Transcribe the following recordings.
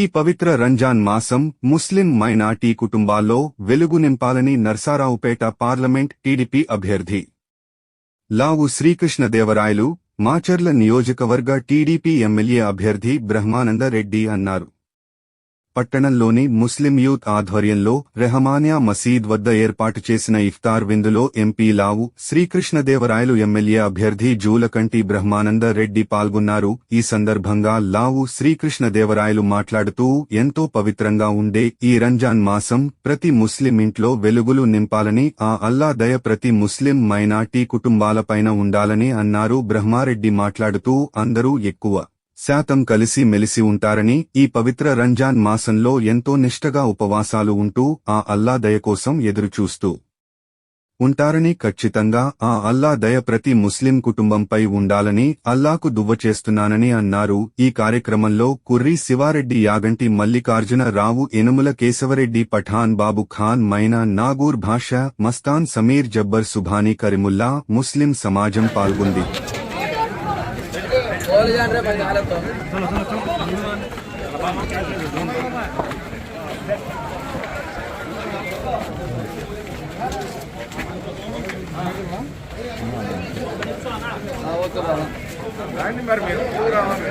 ఈ పవిత్ర రంజాన్ మాసం ముస్లిం మైనార్టీ కుటుంబాల్లో వెలుగు నింపాలని నర్సారావుపేట పార్లమెంట్ టీడీపీ అభ్యర్థి. లావు శ్రీకృష్ణదేవరాయలు మాచర్ల నియోజకవర్గ టీడీపీ ఎమ్మెల్యే అభ్యర్థి బ్రహ్మానంద రెడ్డి అన్నారు. పట్టణంలోని ముస్లిం యూత్ ఆధ్వర్యంలో రెహమానియా మసీద్ వద్ద ఏర్పాటు చేసిన ఇఫ్తార్ విందులో ఎంపీ లావు శ్రీకృష్ణదేవరాయలు ఎమ్మెల్యే అభ్యర్థి జూలకంటి బ్రహ్మానంద రెడ్డి పాల్గొన్నారు. ఈ సందర్భంగా లావు శ్రీకృష్ణదేవరాయలు మాట్లాడుతూ ఎంతో పవిత్రంగా ఉండే ఈ రంజాన్ మాసం ప్రతి ముస్లిం ఇంట్లో వెలుగులు నింపాలని ఆ అల్లా దయ ప్రతి ముస్లిం మైనార్టీ కుటుంబాలపైన ఉండాలని అన్నారు బ్రహ్మారెడ్డి మాట్లాడుతూ అందరూ ఎక్కువ శాతం కలిసి మెలిసి ఉంటారని ఈ పవిత్ర రంజాన్ మాసంలో ఎంతో నిష్టగా ఉపవాసాలు ఉంటూ ఆ అల్లా దయ కోసం ఎదురుచూస్తూ ఉంటారని ఖచ్చితంగా ఆ అల్లా దయ ప్రతి ముస్లిం కుటుంబంపై ఉండాలని అల్లాకు దువ్వ చేస్తున్నానని అన్నారు. ఈ కార్యక్రమంలో కుర్రి శివారెడ్డి యాగంటి మల్లికార్జున రావు ఎనుముల కేశవరెడ్డి పఠాన్ బాబు ఖాన్ మైనా నాగూర్ భాష మస్తాన్ సమీర్ జబ్బర్ సుభానీ కరిముల్లా ముస్లిం సమాజం పాల్గొంది. రాండి మరి మీరు ఎందుకు రావాలి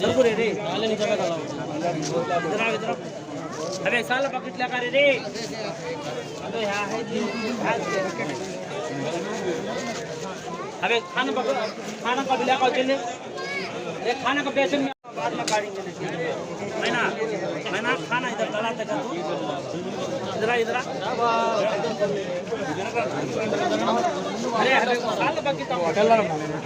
इधर रे नाले नीचे का डाला इधर आओ इधर आओ। अबे साला पकड़ लिया करे रे अबे यहाँ है जी हाथ से। अबे खाना पकड़ खाना कब लिया कौन चले ये खाना का पैसे में बाद में काटेंगे मैं ना मैं ना खाना इधर डाला था तू इधर आ, इधर आ। अरे अबे साला पकड़